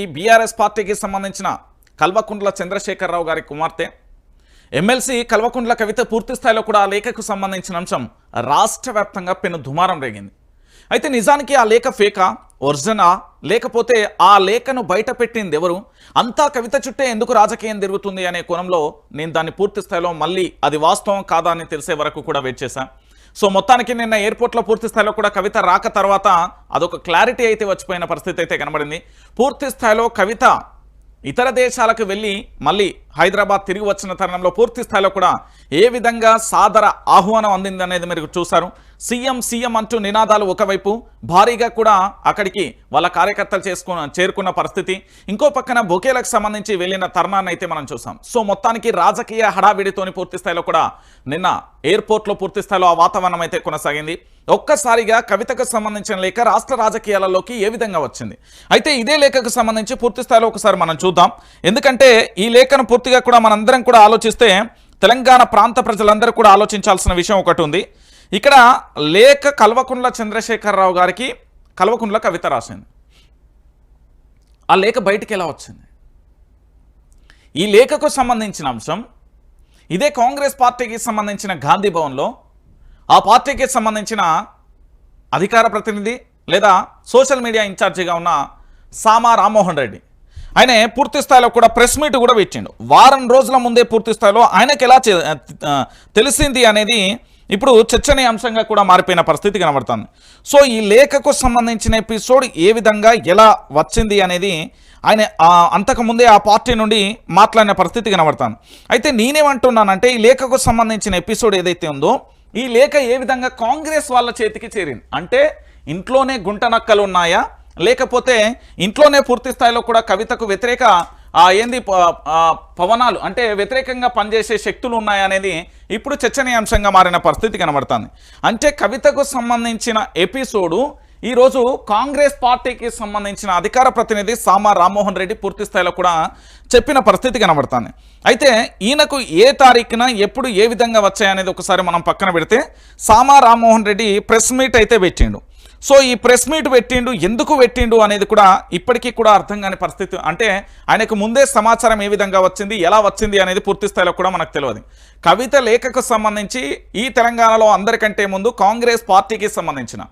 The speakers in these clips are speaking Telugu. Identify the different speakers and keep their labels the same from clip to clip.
Speaker 1: ఈ బీఆర్ఎస్ పార్టీకి సంబంధించిన కల్వకుంట్ల చంద్రశేఖరరావు గారి కుమార్తె. ఎమ్మెల్సీ కల్వకుంట్ల కవిత పూర్తి స్థాయిలో కూడా ఆ లేఖకు సంబంధించిన అంశం రాష్ట్ర వ్యాప్తంగా పెను దుమారం రేగింది. అయితే నిజానికి ఆ లేఖ ఫేకా ఒరిజినా లేకపోతే ఆ లేఖను బయట పెట్టింది ఎవరు? అంతా కవిత చుట్టే ఎందుకు రాజకీయం తిరుగుతుంది అనే కోణంలో నేను దాన్ని పూర్తి స్థాయిలో మళ్ళీ అది వాస్తవం కాదా అని తెలిసే వరకు కూడా వెయిట్ చేశాను సో మొత్తానికి నిన్న ఎయిర్పోర్ట్లో పూర్తి స్థాయిలో కూడా కవిత రాక తర్వాత అదొక క్లారిటీ అయితే వచ్చిపోయిన పరిస్థితి అయితే కనబడింది. పూర్తి స్థాయిలో కవిత ఇతర దేశాలకు వెళ్ళి మళ్ళీ హైదరాబాద్ తిరిగి వచ్చిన తరుణంలో పూర్తి స్థాయిలో కూడా ఏ విధంగా సాదర ఆహ్వానం అందింది అనేది మీరు చూశారు. సీఎం సీఎం అంటూ నినాదాలు ఒకవైపు భారీగా కూడా అక్కడికి వాళ్ళ కార్యకర్తలు చేసుకున్న చేరుకున్న పరిస్థితి. ఇంకో పక్కన బొకేలకు సంబంధించి వెళ్ళిన తరుణాన్ని అయితే మనం చూసాం సో మొత్తానికి రాజకీయ హడావిడితోని పూర్తి స్థాయిలో కూడా నిన్న ఎయిర్పోర్ట్లో పూర్తి స్థాయిలో ఆ వాతావరణం అయితే కొనసాగింది. ఒక్కసారిగా కవితకు సంబంధించిన లేఖ రాష్ట్ర రాజకీయాలలోకి ఏ విధంగా వచ్చింది? అయితే ఇదే లేఖకు సంబంధించి పూర్తి స్థాయిలో ఒకసారి మనం చూద్దాం. ఎందుకంటే ఈ లేఖను పూర్తిగా కూడా మనందరం కూడా ఆలోచిస్తే తెలంగాణ ప్రాంత ప్రజలందరూ కూడా ఆలోచించాల్సిన విషయం ఒకటి ఉంది. ఇక్కడ లేఖ కల్వకుండ్ల చంద్రశేఖరరావు గారికి కల్వకుండ్ల కవిత రాసింది. ఆ లేఖ బయటికి ఎలా వచ్చింది? ఈ లేఖకు సంబంధించిన అంశం ఇదే కాంగ్రెస్ పార్టీకి సంబంధించిన గాంధీ భవన్లో ఆ పార్టీకి సంబంధించిన అధికార ప్రతినిధి లేదా సోషల్ మీడియా ఇన్ఛార్జిగా ఉన్న సామా రామ్మోహన్ రెడ్డి. ఆయన పూర్తి స్థాయిలో కూడా ప్రెస్ మీట్ కూడా పెట్టిండు. వారం రోజుల ముందే పూర్తి స్థాయిలో ఆయనకి ఎలా చే- తెలిసింది అనేది ఇప్పుడు చర్చనీయాంశంగా కూడా మారిపోయిన పరిస్థితి కనబడుతుంది. సో ఈ లేఖకు సంబంధించిన ఎపిసోడ్ ఏ విధంగా ఎలా వచ్చింది అనేది ఆయన అంతకుముందే ఆ పార్టీ నుండి మాట్లాడిన పరిస్థితి కనబడుతుంది. అయితే నేనేమంటున్నానంటే ఈ లేఖకు సంబంధించిన ఎపిసోడ్ ఏదైతే ఉందో ఈ లేఖ ఏ విధంగా కాంగ్రెస్ వాళ్ళ చేతికి చేరింది? అంటే ఇంట్లోనే గుంట నక్కలు ఉన్నాయా? లేకపోతే ఇంట్లోనే పూర్తి స్థాయిలో కూడా కవితకు వ్యతిరేక ఏంది ప- పవనాలు అంటే వ్యతిరేకంగా పనిచేసే శక్తులు ఉన్నాయనేది ఇప్పుడు చర్చనీయాంశంగా మారిన పరిస్థితి కనబడుతుంది. అంటే కవితకు సంబంధించిన ఎపిసోడు ఈరోజు కాంగ్రెస్ పార్టీకి సంబంధించిన అధికార ప్రతినిధి సామా రామ్మోహన్ రెడ్డి పూర్తి స్థాయిలో కూడా చెప్పిన పరిస్థితి కనబడుతుంది. అయితే ఈయనకు ఏ తారీఖున ఎప్పుడు ఏ విధంగా వచ్చాయనేది ఒకసారి మనం పక్కన పెడితే సామా రామ్మోహన్ రెడ్డి ప్రెస్ మీట్ అయితే పెట్టిండు. సో ఈ ప్రెస్ మీట్ పెట్టిండు ఎందుకు పెట్టిండు అనేది కూడా ఇప్పటికీ కూడా అర్థం కాని పరిస్థితి. అంటే ఆయనకు ముందే సమాచారం ఏ విధంగా వచ్చింది ఎలా వచ్చింది అనేది పూర్తి స్థాయిలో కూడా మనకు తెలియదు. కవిత లేఖకు సంబంధించి ఈ తెలంగాణలో అందరికంటే ముందు కాంగ్రెస్ పార్టీకి సంబంధించిన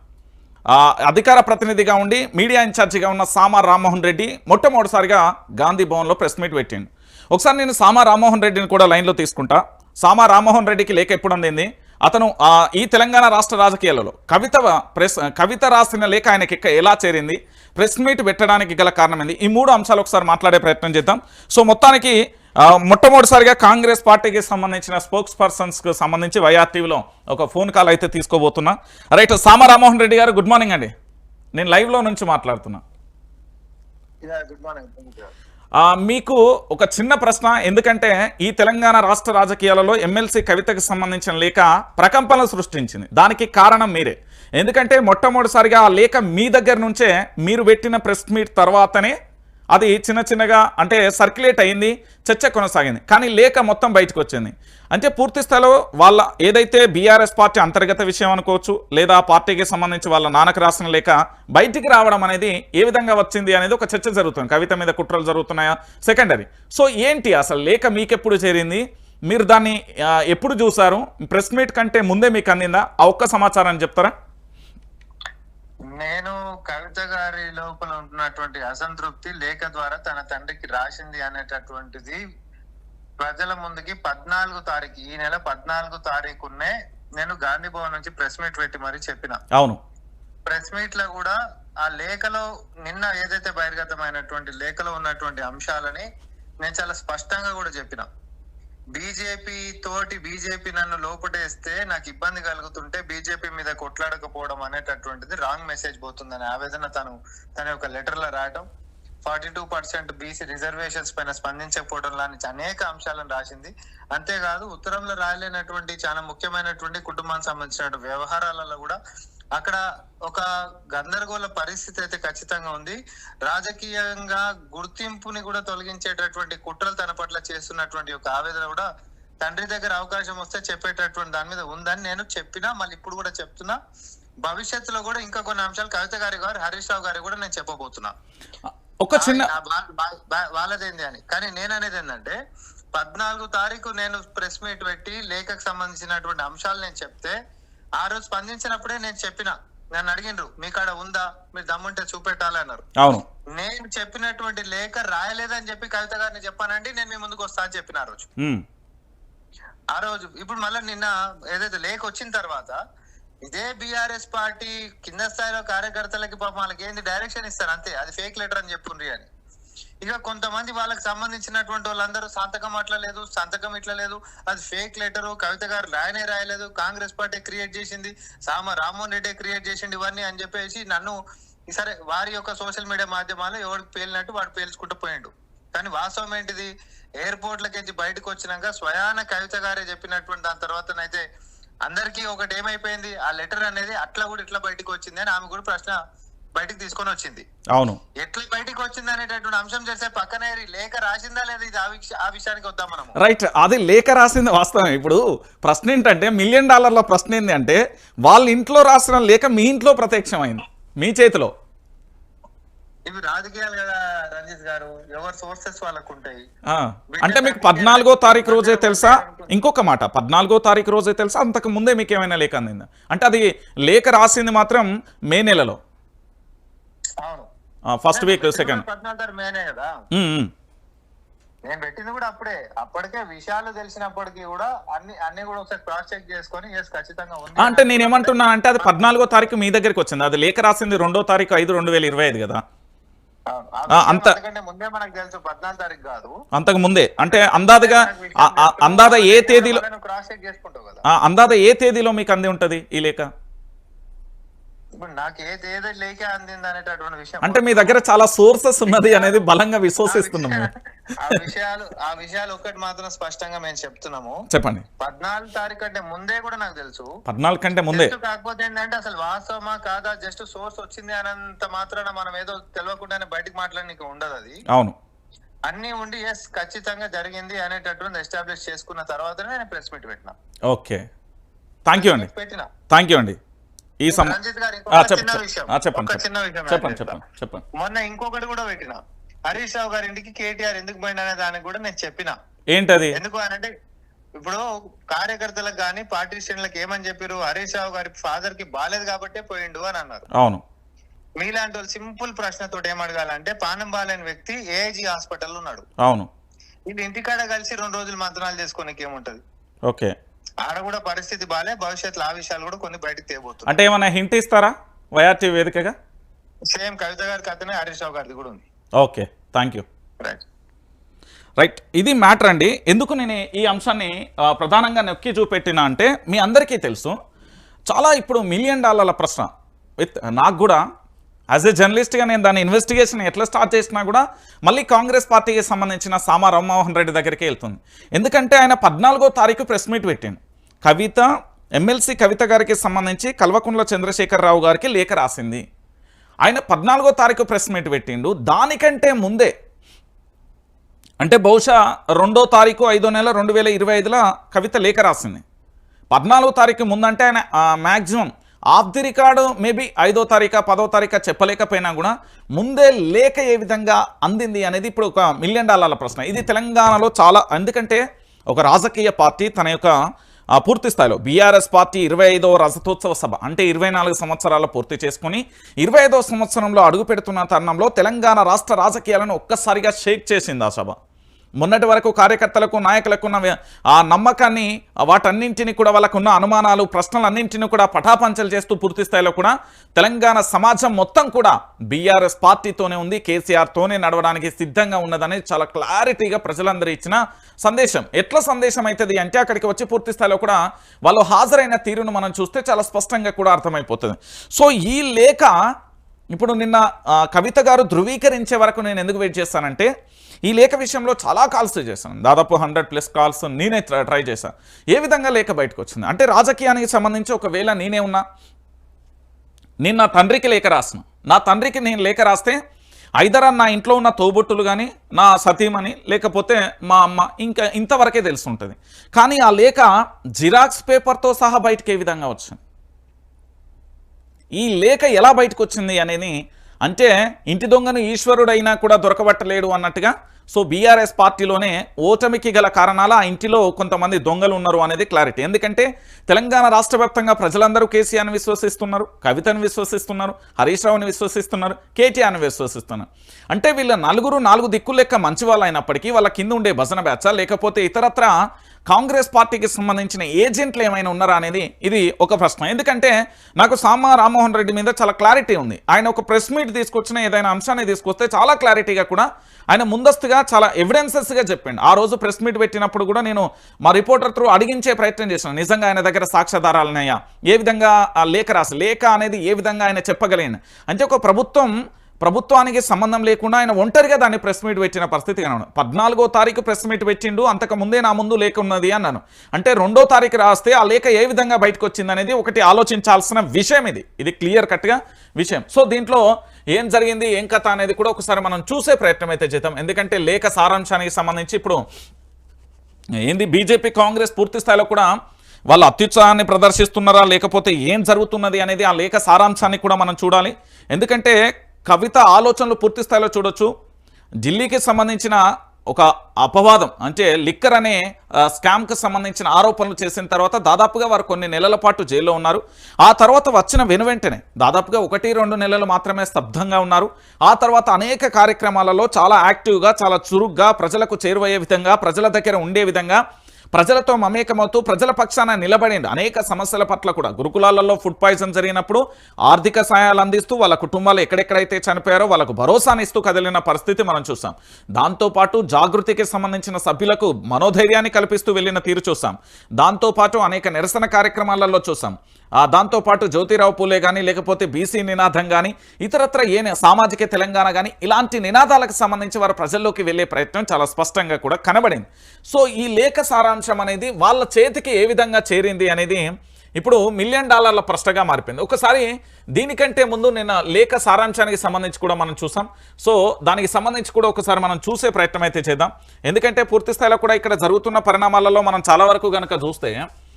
Speaker 1: అధికార ప్రతినిధిగా ఉండి మీడియా ఇన్ఛార్జిగా ఉన్న సామా రామ్మోహన్ రెడ్డి మొట్టమొదటిసారిగా గాంధీ భవన్లో ప్రెస్ మీట్ పెట్టిండు. ఒకసారి నేను సామా రామ్మోహన్ రెడ్డిని కూడా లైన్లో తీసుకుంటా. సామా రామ్మోహన్ రెడ్డికి లేఖ ఎప్పుడు అందింది? అతను ఈ తెలంగాణ రాష్ట్ర రాజకీయాలలో కవిత ప్రెస్ కవిత రాసిన లేఖ ఆయనకి ఎలా చేరింది? ప్రెస్ మీట్ పెట్టడానికి గల కారణం ఏంది? ఈ మూడు అంశాలు ఒకసారి మాట్లాడే ప్రయత్నం చేద్దాం. సో మొత్తానికి మొట్టమొదటిసారిగా కాంగ్రెస్ పార్టీకి సంబంధించిన స్పోక్స్ పర్సన్స్కి సంబంధించి వైఆర్టీవీలో ఒక ఫోన్ కాల్ అయితే తీసుకోబోతున్నా. రైట్ సామ రామ్మోహన్ రెడ్డి గారు గుడ్ మార్నింగ్ అండి. నేను లైవ్లో నుంచి మాట్లాడుతున్నా.
Speaker 2: Good morning.
Speaker 1: మీకు ఒక చిన్న ప్రశ్న ఎందుకంటే ఈ తెలంగాణ రాష్ట్ర రాజకీయాలలో ఎమ్మెల్సీ కవితకు సంబంధించిన లేఖ ప్రకంపనలు సృష్టించింది. దానికి కారణం మీరే. ఎందుకంటే మొట్టమొదటిసారిగా ఆ లేఖ మీ దగ్గర నుంచే మీరు పెట్టిన ప్రెస్ మీట్ తర్వాతనే అది చిన్న చిన్నగా అంటే సర్క్యులేట్ అయింది చర్చ కొనసాగింది. కానీ లేఖ మొత్తం బయటకు వచ్చింది. అంటే పూర్తి స్థాయిలో వాళ్ళ ఏదైతే బీఆర్ఎస్ పార్టీ అంతర్గత విషయం అనుకోవచ్చు లేదా పార్టీకి సంబంధించి వాళ్ళ నాన్నకు రాసిన లేఖ బయటికి రావడం అనేది ఏ విధంగా వచ్చింది అనేది ఒక చర్చ జరుగుతుంది. కవిత మీద కుట్రలు జరుగుతున్నాయా? సెకండరీ సో ఏంటి అసలు లేఖ మీకెప్పుడు చేరింది? మీరు దాన్ని ఎప్పుడు చూసారు ప్రెస్ మీట్ కంటే ముందే మీకు అందిందా? ఆ ఒక్క సమాచారాన్ని చెప్తారా?
Speaker 2: నేను కవిత గారి లోపల ఉంటున్నటువంటి అసంతృప్తి లేఖ ద్వారా తన తండ్రికి రాసింది అనేటటువంటిది ప్రజల ముందుకి పద్నాలుగు తారీఖు ఈ నెల పద్నాలుగు తారీఖునే నేను గాంధీ భవన్ నుంచి ప్రెస్ మీట్ పెట్టి మరీ చెప్పిన.
Speaker 1: అవును.
Speaker 2: ప్రెస్ మీట్లో కూడా ఆ లేఖలో నిన్న ఏదైతే బహిర్గతమైనటువంటి లేఖలో ఉన్నటువంటి అంశాలని నేను చాలా స్పష్టంగా కూడా చెప్పిన. బీజేపీ తోటి బీజేపీ నన్ను లోపటేస్తే నాకు ఇబ్బంది కలుగుతుంటే బీజేపీ మీద కొట్లాడకపోవడం అనేటటువంటిది రాంగ్ మెసేజ్ పోతుందని ఆవేదన తను తన యొక్క లెటర్లో రాయడం forty two percent BC reservations పైన స్పందించకపోవడం లాంటి అనేక అంశాలను రాసింది. అంతేకాదు ఉత్తరంలో రాయలేనటువంటి చాలా ముఖ్యమైనటువంటి కుటుంబానికి సంబంధించిన వ్యవహారాలలో కూడా అక్కడ ఒక గందరగోళ పరిస్థితి అయితే ఖచ్చితంగా ఉంది. రాజకీయంగా గుర్తింపుని కూడా తొలగించేటటువంటి కుట్రలు తన పట్ల చేస్తున్నటువంటి ఒక ఆవేదన కూడా తండ్రి దగ్గర అవకాశం వస్తే చెప్పేటటువంటి దాని మీద ఉందని నేను చెప్పినా మళ్ళీ ఇప్పుడు కూడా చెప్తున్నా. భవిష్యత్తులో కూడా ఇంకా కొన్ని అంశాలు కవిత గారి గారు హరీష్ రావు గారి కూడా నేను చెప్పబోతున్నా.
Speaker 1: ఒక చిన్న
Speaker 2: వాళ్ళదేంది అని. కానీ నేను అనేది ఏంటంటే పద్నాలుగు తారీఖు నేను ప్రెస్ మీట్ పెట్టి లేఖకు సంబంధించినటువంటి అంశాలు నేను చెప్తే ఆ రోజు స్పందించినప్పుడే నేను చెప్పిన నన్ను అడిగిండ్రు మీ కాడ ఉందా? మీరు దమ్ముంటే చూపెట్టాలి అన్నారు.
Speaker 1: అవును.
Speaker 2: నేను చెప్పినటువంటి లేఖ రాయలేదని చెప్పి కవిత గారిని చెప్పానండి నేను మీ ముందుకు వస్తా అని చెప్పిన ఆ రోజు. ఆ రోజు ఇప్పుడు మళ్ళీ నిన్న ఏదైతే లేఖ వచ్చిన తర్వాత ఇదే బీఆర్ఎస్ పార్టీ కింద స్థాయిలో కార్యకర్తలకి పాపం వాళ్ళకి ఏంది డైరెక్షన్ ఇస్తారు అంతే అది ఫేక్ లెటర్ అని చెప్పుండ్రి అని. ఇక కొంతమంది వాళ్ళకి సంబంధించినటువంటి వాళ్ళందరూ సంతకం అట్లా లేదు సంతకం ఇట్లా లేదు. అది ఫేక్ లెటర్ కవిత గారు రాయనే రాయలేదు. కాంగ్రెస్ పార్టీ క్రియేట్ చేసింది. సామ రామ్మోహన్ రెడ్డి క్రియేట్ చేసింది ఇవన్నీ అని చెప్పేసి నన్ను సరే వారి యొక్క సోషల్ మీడియా మాధ్యమాల్లో ఎవరికి పేలినట్టు వాడు పేల్చుకుంటూ పోయిండు. కానీ వాస్తవం ఏంటిది? ఎయిర్పోర్ట్ బయటకు వచ్చినాక స్వయాన కవిత గారే చెప్పినటువంటి దాని తర్వాతనైతే అందరికీ ఒకటి ఏమైపోయింది? ఆ లెటర్ అనేది అట్లా కూడా ఇట్లా బయటకు వచ్చింది అని ఆమె కూడా ప్రశ్న బయటికి తీసుకొని వచ్చింది.
Speaker 1: అవును.
Speaker 2: ఎట్లా బయటికి వచ్చింది అనేటటువంటి అంశం చేస్తే పక్కనే లేఖ రాసిందా లేదా ఇది ఆ విష- ఆ విషయానికి వద్దాం మనము.
Speaker 1: రైట్ అది లేఖ రాసింది వాస్తవం ఇప్పుడు ప్రశ్న ఏంటంటే మిలియన్ డాలర్ల ప్రశ్న ఏంటి అంటే వాళ్ళ ఇంట్లో రాసిన లేఖ మీ ఇంట్లో ప్రత్యక్షమైంది మీ చేతిలో.
Speaker 2: ఇవి రాజకీయాలు కదా రంజిత్ గారు. ఎవరి సోర్సెస్ వాళ్ళకు ఉంటాయి
Speaker 1: అంటే మీకు పద్నాలుగో తారీఖు రోజే తెలుసా? ఇంకొక మాట పద్నాలుగో తారీఖు రోజే తెలుసా? అంతకు ముందే మీకు ఏమైనా లేఖ అందిందా? అంటే అది లేఖ రాసింది మాత్రం మే నెలలో.
Speaker 2: అవును.
Speaker 1: ఫస్ట్ వీక్ సెకండ్
Speaker 2: కదా? నేను పెట్టింది కూడా అప్పుడే. అప్పటికే విషయాలు తెలిసినప్పటికీ కూడా అన్ని అన్ని కూడా ఒకసారి క్రాస్ చెక్ చేసుకొని ఎస్ ఖచ్చితంగా ఉంది
Speaker 1: అంటే నేను ఏమంటున్నా అంటే అది పద్నాలుగో తారీఖు మీ దగ్గరికి వచ్చింది. అది లేఖ రాసింది రెండో తారీఖు ఐదు రెండు వేల ఇరవై ఐదు కదా? అంత-
Speaker 2: అంతకంటే ముందే మనకు తెలుసు పద్నాలుగు తారీఖు కాదు.
Speaker 1: అంతకు ముందే. అంటే అందాదుగా అందాద ఏ తేదీలో
Speaker 2: క్రాస్ చెక్ చేసుకుంటావు కదా.
Speaker 1: అందాద ఏ తేదీలో మీకు అంది ఉంటుంది ఈ లేఖ
Speaker 2: ఇప్పుడు నాకు ఏది ఏదో లేక అందింది అనేటటువంటి విషయం
Speaker 1: అంటే మీ దగ్గర చాలా సోర్సెస్ ఉన్నది అనేది బలంగా విశ్వసిస్తున్నాము
Speaker 2: ఆ విషయాలు ఆ విషయాలు ఒక్కటి మాత్రం స్పష్టంగా మేము చెప్తున్నాము.
Speaker 1: చెప్పండి.
Speaker 2: పద్నాలుగు తారీఖు అంటే ముందే కూడా నాకు తెలుసు.
Speaker 1: పద్నాలుగు కంటే ముందే?
Speaker 2: కాకపోతే ఏంటంటే అసలు వాస్తవమా కాదా? జస్ట్ సోర్స్ వచ్చింది అనంత మాత్రాన మనం ఏదో తెలియకుండానే బయటకు మాట్లాడడానికి ఉండదు అది.
Speaker 1: అవును.
Speaker 2: అన్ని ఉండి ఎస్ ఖచ్చితంగా జరిగింది అనేటటువంటి ఎస్టాబ్లిష్ చేసుకున్న తర్వాతనే నేను ప్రెస్ మీట్ పెట్టిన.
Speaker 1: ఓకే. థ్యాంక్ యూ అండి.
Speaker 2: పెట్టిన.
Speaker 1: థ్యాంక్ యూ అండి. ఈ చెప్పండి చెప్పండి. చెప్పండి చెప్పండి
Speaker 2: మొన్న ఇంకొకటి కూడా పెట్టిన. హరీష్ రావు గారి ఇంటికి కేటీఆర్ ఎందుకు పోయినా దానికి కూడా నేను చెప్పిన.
Speaker 1: ఏంటది?
Speaker 2: ఎందుకు అంటే ఇప్పుడు కార్యకర్తలకు కానీ పార్టీ శ్రేణులకు ఏమని చెప్పారు హరీష్ రావు గారి ఫాదర్కి బాలేదు కాబట్టే పోయిండు అని అన్నారు.
Speaker 1: అవును.
Speaker 2: మీలాంటి వాళ్ళు సింపుల్ ప్రశ్నతో ఏమడగాలంటే పానం బాలేని వ్యక్తి ఏఐజీ హాస్పిటల్ ఉన్నాడు.
Speaker 1: అవును.
Speaker 2: ఇది ఇంటికాడ కలిసి రెండు రోజులు మంత్రాలు చేసుకోనికి ఏముంటది?
Speaker 1: ఓకే.
Speaker 2: ఆడ కూడా పరిస్థితి బాలే భవిష్యత్తులో ఆ విషయాలు కూడా కొన్ని బయటకు తేబోతుంది
Speaker 1: అంటే ఏమైనా హింట్ ఇస్తారా? వైఆర్టీ వేదికగా?
Speaker 2: సేమ్ కవిత గారి కథనే హరీష్ రావు గారిది కూడా ఉంది.
Speaker 1: Okay thank you
Speaker 2: right
Speaker 1: right ఇది మ్యాటర్ అండి. ఎందుకు నేను ఈ అంశాన్ని ప్రధానంగా నొక్కి చూపెట్టినా అంటే మీ అందరికీ తెలుసు చాలా ఇప్పుడు మిలియన్ డాలర్ల ప్రశ్న. విత్ నాకు కూడా యాజ్ ఎ జర్నలిస్ట్గా నేను దాని ఇన్వెస్టిగేషన్ ఎట్లా స్టార్ట్ చేసినా కూడా మళ్ళీ కాంగ్రెస్ పార్టీకి సంబంధించిన సామా రామ్మోహన్ రెడ్డి దగ్గరికి వెళ్తుంది. ఎందుకంటే ఆయన పద్నాలుగో తారీఖు ప్రెస్ మీట్ పెట్టింది కవిత ఎమ్మెల్సీ కవిత గారికి సంబంధించి కల్వకుంట్ల చంద్రశేఖరరావు గారికి లేఖ రాసింది. ఆయన పద్నాలుగో తారీఖు ప్రెస్ మీట్ పెట్టిండు. దానికంటే ముందే అంటే బహుశా రెండో తారీఖు ఐదో నెల రెండు వేల ఇరవై ఐదులో కవిత లేఖ రాసింది. పద్నాలుగో తారీఖు ముందంటే ఆయన maximum of the record maybe ఐదో తారీఖు పదో తారీఖు చెప్పలేకపోయినా కూడా ముందే లేఖ ఏ విధంగా అందింది అనేది ఇప్పుడు ఒక మిలియన్ డాలర్ల ప్రశ్న. ఇది తెలంగాణలో చాలా ఎందుకంటే ఒక రాజకీయ పార్టీ తన యొక్క పూర్తి స్థాయిలో బీఆర్ఎస్ పార్టీ ఇరవై ఐదో రజతోత్సవ సభ అంటే ఇరవై నాలుగు సంవత్సరాలు పూర్తి చేసుకుని ఇరవై ఐదవ సంవత్సరంలో అడుగుపెడుతున్న తరుణంలో తెలంగాణ రాష్ట్ర రాజకీయాలను ఒక్కసారిగా షేక్ చేసింది ఆ సభ. మొన్నటి వరకు కార్యకర్తలకు నాయకులకు ఉన్న ఆ నమ్మకాన్ని వాటన్నింటినీ కూడా వాళ్ళకున్న అనుమానాలు ప్రశ్నలన్నింటినీ కూడా పటాపంచలు చేస్తూ పూర్తి స్థాయిలో కూడా తెలంగాణ సమాజం మొత్తం కూడా బీఆర్ఎస్ పార్టీతోనే ఉంది కేసీఆర్తోనే నడవడానికి సిద్ధంగా ఉన్నదనేది చాలా క్లారిటీగా ప్రజలందరూ ఇచ్చిన సందేశం. ఎట్లా సందేశం అవుతుంది అంటే అక్కడికి వచ్చి పూర్తి స్థాయిలో కూడా వాళ్ళు హాజరైన తీరును మనం చూస్తే చాలా స్పష్టంగా కూడా అర్థమైపోతుంది. సో ఈ లేఖ ఇప్పుడు నిన్న కవిత గారు ధృవీకరించే వరకు నేను ఎందుకు వెయిట్ చేస్తానంటే ఈ లేఖ విషయంలో చాలా కాల్స్ చేశాను. దాదాపు హండ్రెడ్ ప్లస్ కాల్స్ నేనే ట్రై చేశాను ఏ విధంగా లేఖ బయటకు వచ్చింది? అంటే రాజకీయానికి సంబంధించి ఒకవేళ నేనే ఉన్నా నేను నా తండ్రికి లేఖ రాసిన. నా తండ్రికి నేను లేఖ రాస్తే ఐదరా నా ఇంట్లో ఉన్న తోబుట్టులు కానీ నా సతీమని లేకపోతే మా అమ్మ ఇంకా ఇంతవరకే తెలుసుంటుంది. కానీ ఆ లేఖ జిరాక్స్ పేపర్తో సహా బయటకు ఏ విధంగా వచ్చింది? ఈ లేఖ ఎలా బయటకు వచ్చింది అనేది అంటే ఇంటి దొంగను ఈశ్వరుడైనా కూడా దొరకబట్టలేడు అన్నట్టుగా. సో బీఆర్ఎస్ పార్టీలోనే ఓటమికి గల కారణాల ఆ ఇంటిలో కొంతమంది దొంగలు ఉన్నారు అనేది క్లారిటీ. ఎందుకంటే తెలంగాణ రాష్ట్ర వ్యాప్తంగా ప్రజలందరూ కేసీఆర్ని విశ్వసిస్తున్నారు కవితను విశ్వసిస్తున్నారు హరీష్ రావుని విశ్వసిస్తున్నారు కేటీఆర్ని విశ్వసిస్తున్నారు. అంటే వీళ్ళ నలుగురు నాలుగు దిక్కులు లెక్క మంచి వాళ్ళు అయినప్పటికీ వాళ్ళ కింద ఉండే భజన బ్యాచ లేకపోతే ఇతరత్ర కాంగ్రెస్ పార్టీకి సంబంధించిన ఏజెంట్లు ఏమైనా ఉన్నారా అనేది ఇది ఒక ప్రశ్న. ఎందుకంటే నాకు సామా రామ్మోహన్ రెడ్డి మీద చాలా క్లారిటీ ఉంది. ఆయన ఒక ప్రెస్ మీట్ తీసుకొచ్చిన ఏదైనా అంశాన్ని తీసుకొస్తే చాలా క్లారిటీగా కూడా ఆయన ముందస్తుగా చాలా ఎవిడెన్సెస్గా చెప్పండి. ఆ రోజు ప్రెస్ మీట్ పెట్టినప్పుడు కూడా నేను మా రిపోర్టర్ త్రూ అడిగించే ప్రయత్నం చేశాను. నిజంగా ఆయన దగ్గర సాక్ష్యాధారాలు ఉన్నాయా ఏ విధంగా ఆ లేఖ రాసి లేఖ అనేది ఏ విధంగా ఆయన చెప్పగలిగిన అంటే ఒక ప్రభుత్వం ప్రభుత్వానికి సంబంధం లేకుండా ఆయన ఒంటరిగా దాన్ని ప్రెస్ మీట్ పెట్టిన పరిస్థితి కనబడు పద్నాలుగో తారీఖు ప్రెస్ మీట్ పెట్టిండు అంతకుముందే నా ముందు లేఖ ఉన్నది అన్నాను. అంటే రెండో తారీఖు రాస్తే ఆ లేఖ ఏ విధంగా బయటకు వచ్చింది అనేది ఒకటి ఆలోచించాల్సిన విషయం ఇది. ఇది క్లియర్ కట్గా విషయం. సో దీంట్లో ఏం జరిగింది ఏం కథ అనేది కూడా ఒకసారి మనం చూసే ప్రయత్నం అయితే చేద్దాం. ఎందుకంటే లేఖ సారాంశానికి సంబంధించి ఇప్పుడు ఏంది బీజేపీ కాంగ్రెస్ పూర్తి స్థాయిలో కూడా వాళ్ళు అత్యుత్సాహాన్ని ప్రదర్శిస్తున్నారా లేకపోతే ఏం జరుగుతున్నది అనేది ఆ లేఖ సారాంశాన్ని కూడా మనం చూడాలి. ఎందుకంటే కవిత ఆలోచనలు పూర్తి స్థాయిలో చూడొచ్చు. ఢిల్లీకి సంబంధించిన ఒక అపవాదం అంటే లిక్కర్ అనే స్కామ్కి సంబంధించిన ఆరోపణలు చేసిన తర్వాత దాదాపుగా వారు కొన్ని నెలల పాటు జైల్లో ఉన్నారు. ఆ తర్వాత వచ్చిన వెను వెంటనే దాదాపుగా ఒకటి రెండు నెలలు మాత్రమే స్తబ్దంగా ఉన్నారు. ఆ తర్వాత అనేక కార్యక్రమాలలో చాలా యాక్టివ్గా చాలా చురుగ్గా ప్రజలకు చేరువయ్యే విధంగా ప్రజల దగ్గర ఉండే విధంగా ప్రజలతో మమేకమవుతూ ప్రజల పక్షాన నిలబడింది. అనేక సమస్యల పట్ల కూడా గురుకులాలలో ఫుడ్ పాయిజన్ జరిగినప్పుడు ఆర్థిక సాయాలు అందిస్తూ వాళ్ళ కుటుంబాలు ఎక్కడెక్కడైతే చనిపోయారో వాళ్ళకు భరోసానిస్తూ కదిలిన పరిస్థితి మనం చూసాం. దాంతోపాటు జాగృతికి సంబంధించిన సభ్యులకు మనోధైర్యాన్ని కల్పిస్తూ వెళ్ళిన తీరు చూసాం. దాంతోపాటు అనేక నిరసన కార్యక్రమాలలో చూసాం. దాంతోపాటు జ్యోతిరావు పూలే కానీ లేకపోతే బీసీ నినాదం కానీ ఇతరత్ర ఏ సామాజిక తెలంగాణ కానీ ఇలాంటి నినాదాలకు సంబంధించి వారు ప్రజల్లోకి వెళ్ళే ప్రయత్నం చాలా స్పష్టంగా కూడా కనబడింది. సో ఈ లేఖ సారాంశం అనేది వాళ్ళ చేతికి ఏ విధంగా చేరింది అనేది ఇప్పుడు మిలియన్ డాలర్ల ప్రశ్నగా మారిపోయింది. ఒకసారి దీనికంటే ముందు నిన్న లేఖ సారాంశానికి సంబంధించి కూడా మనం చూసాం. సో దానికి సంబంధించి కూడా ఒకసారి మనం చూసే ప్రయత్నం అయితే చేద్దాం. ఎందుకంటే పూర్తి స్థాయిలో కూడా ఇక్కడ జరుగుతున్న పరిణామాలలో మనం చాలా వరకు కనుక చూస్తే